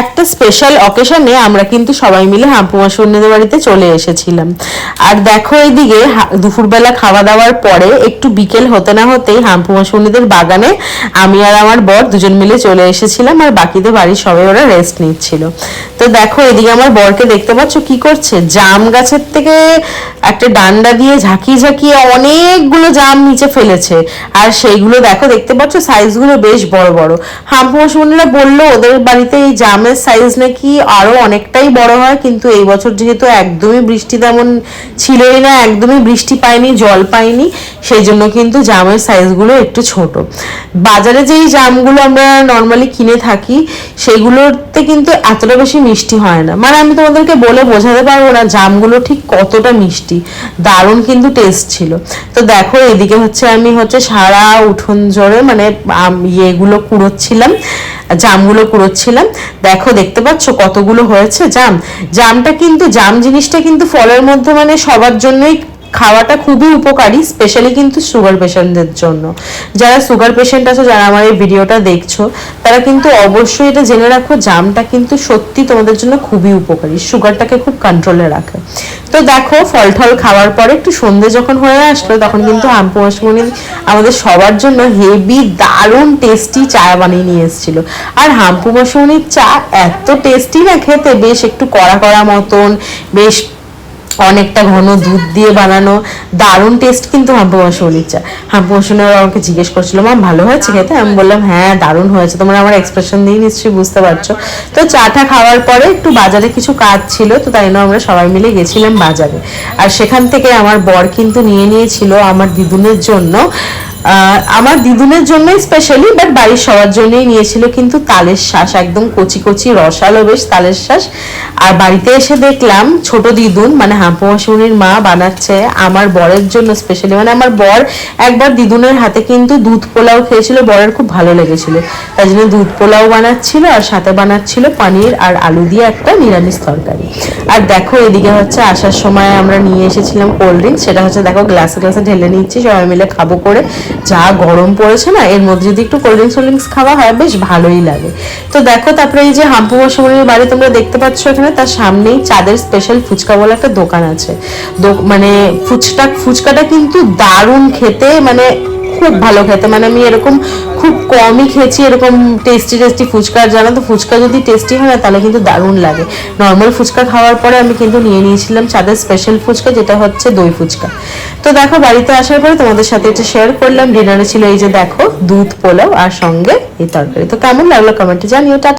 একটা স্পেশাল অকেশনে আমরা কিন্তু সবাই মিলে হাম্পুমা সন্ন্যদের বাড়িতে চলে এসেছিলাম। আর দেখো এইদিকে দুপুরবেলা খাওয়া দাওয়ার পরে একটু বিকেল হতে না হতেই হাম্পুমা সন্ন্যদের বাগানে আমি আর আমার বর দুজন মিলে চলে এসেছিলাম আর বাকিদের বাড়ির সবাই ওরা রেস্ট নিচ্ছিল। তো দেখো এদিকে আমার বরকে দেখতে পাচ্ছ কি করছে? জাম গাছের থেকে একটা ডান্ডা দিয়ে ঝাঁকিয়ে ঝাঁকিয়ে অনেকগুলো জাম নিচে ফেলেছে। আর সেইগুলো দেখো দেখতে পাচ্ছ সাইজগুলো বেশ বড় বড়। হাম্পুমা বলল, ওদের বাড়িতে এই জামের সাইজ নাকি আরও অনেকটাই বড় হয়, কিন্তু এই বছর যেহেতু একদমই বৃষ্টি তেমন ছিলই না, একদমই বৃষ্টি পায়নি জল পায়নি সেই জন্য কিন্তু জামের সাইজগুলো একটু ছোট। বাজারে যেই জামগুলো আমরা নর্মালি কিনে থাকি, সেগুলোতে কিন্তু এতটা বেশি মিষ্টি হয় না। মানে আমি তোমাদেরকে বলে বোঝাতে পারব না জামগুলো ঠিক কতটা মিষ্টি। দারুণ কিন্তু টেস্ট ছিল। তো দেখো, এদিকে হচ্ছে আমি হচ্ছে সারা উঠোন জোরে মানে ইয়েগুলো কুড়োচ্ছিলাম। জামগুলো কুড়োচ্ছিলাম। দেখো, দেখতে পাচ্ছ কতগুলো হয়েছে জাম? জামটা কিন্তু, জাম জিনিসটা কিন্তু ফলের মধ্যে মানে সবার জন্যই খাওয়াটা খুবই উপকারী স্পেশালি কিন্তু সুগার পেশেন্টদের জন্য। যারা সুগার পেশেন্ট আছে, যারা আমার এই ভিডিওটা দেখছ, তারা কিন্তু অবশ্যই এটা জেনে রাখো, জামটা কিন্তু সত্যি তোমাদের জন্য খুবই উপকারী সুগারটাকে খুব কন্ট্রোলে রাখে। তো দেখো, ফল ঠল খাওয়ার পরে একটু সন্ধে যখন হয়ে আসলো, তখন কিন্তু হাম্পু আমাদের সবার জন্য হেভি, দারুণ টেস্টি চা বানিয়ে নিয়ে এসেছিল। আর হাম্পু মাসমণির চা এত টেস্টি না খেতে, বেশ একটু কড়া কড়া মতন, বেশ অনেকটা ঘন দুধ দিয়ে বানানো দারুণ টেস্ট কিন্তু হাম্পু মশলির চা হাম্পু মাসুনি আমাকে জিজ্ঞেস করছিল, মা, ভালো হয়েছে খেতে? আমি বললাম হ্যাঁ দারুণ হয়েছে। তোমরা আমার এক্সপ্রেশন দিয়ে নিশ্চয়ই বুঝতে পারছ। তো চাটা খাওয়ার পরে একটু বাজারে কিছু কাজ ছিল, তো তাই জন্য আমরা সবাই মিলে গেছিলাম বাজারে। আর সেখান থেকে আমার বর কিন্তু নিয়ে নিয়েছিল আমার দিদুনের জন্য আমার দিদুনের জন্যই স্পেশালি বাট বাড়ির সবার জন্যই নিয়েছিল কিন্তু তালের শ্বাস একদম কচি কচি, রসালো বেশ তালের শ্বাস আর বাড়িতে এসে দেখলাম ছোট দিদুন মানে হাম্পু মাসুনির মা বানাচ্ছে আমার বরের জন্য স্পেশালি মানে আমার বর একবার দিদুনের হাতে কিন্তু দুধ পোলাও খেয়েছিল, বরের খুব ভালো লেগেছিল। তাই জন্য দুধ পোলাও বানাচ্ছিল আর সাথে বানাচ্ছিল পনির আর আলু দিয়ে একটা নিরামিষ তরকারি। আর দেখো এদিকে হচ্ছে আসার সময় আমরা নিয়ে এসেছিলাম কোল্ড ড্রিঙ্কস সেটা হচ্ছে দেখো গ্লাসে গ্লাসে ঢেলে নিচ্ছি, সবাই মিলে খাব করে। যা গরম পড়েছে না, এর মধ্যে যদি একটু কোল্ড ড্রিঙ্কস ড্রিঙ্কস খাওয়া হয়, বেশ ভালোই লাগে। তো দেখো, তারপরে এই যে হাম্পু মশামনির বাড়ি তোমরা দেখতে পাচ্ছ এখানে, তার সামনেই চাঁদের স্পেশাল ফুচকা বলে একটা দোকান আছে। মানে ফুচকা ফুচকাটা কিন্তু দারুণ খেতে মানে খুব ভালো খেতে। মানে আমি এরকম খুব কমই খেয়েছি, এরকম টেস্টি টেস্টি ফুচকা। জানো তো, ফুচকা যদি টেস্টি হয় না, তাহলে কিন্তু দারুণ লাগে। নর্মাল ফুচকা খাওয়ার পরে আমি কিন্তু নিয়ে নিয়েছিলাম চাঁদের স্পেশাল ফুচকা, যেটা হচ্ছে দই ফুচকা। তো দেখো, বাড়িতে আসার পরে তোমাদের সাথে এটা শেয়ার করলাম। ডিনারে ছিল এই যে দেখো, দুধ পোলাও আর সঙ্গে এই তরকারি। তো কেমন লাগল কমেন্টে জানিও।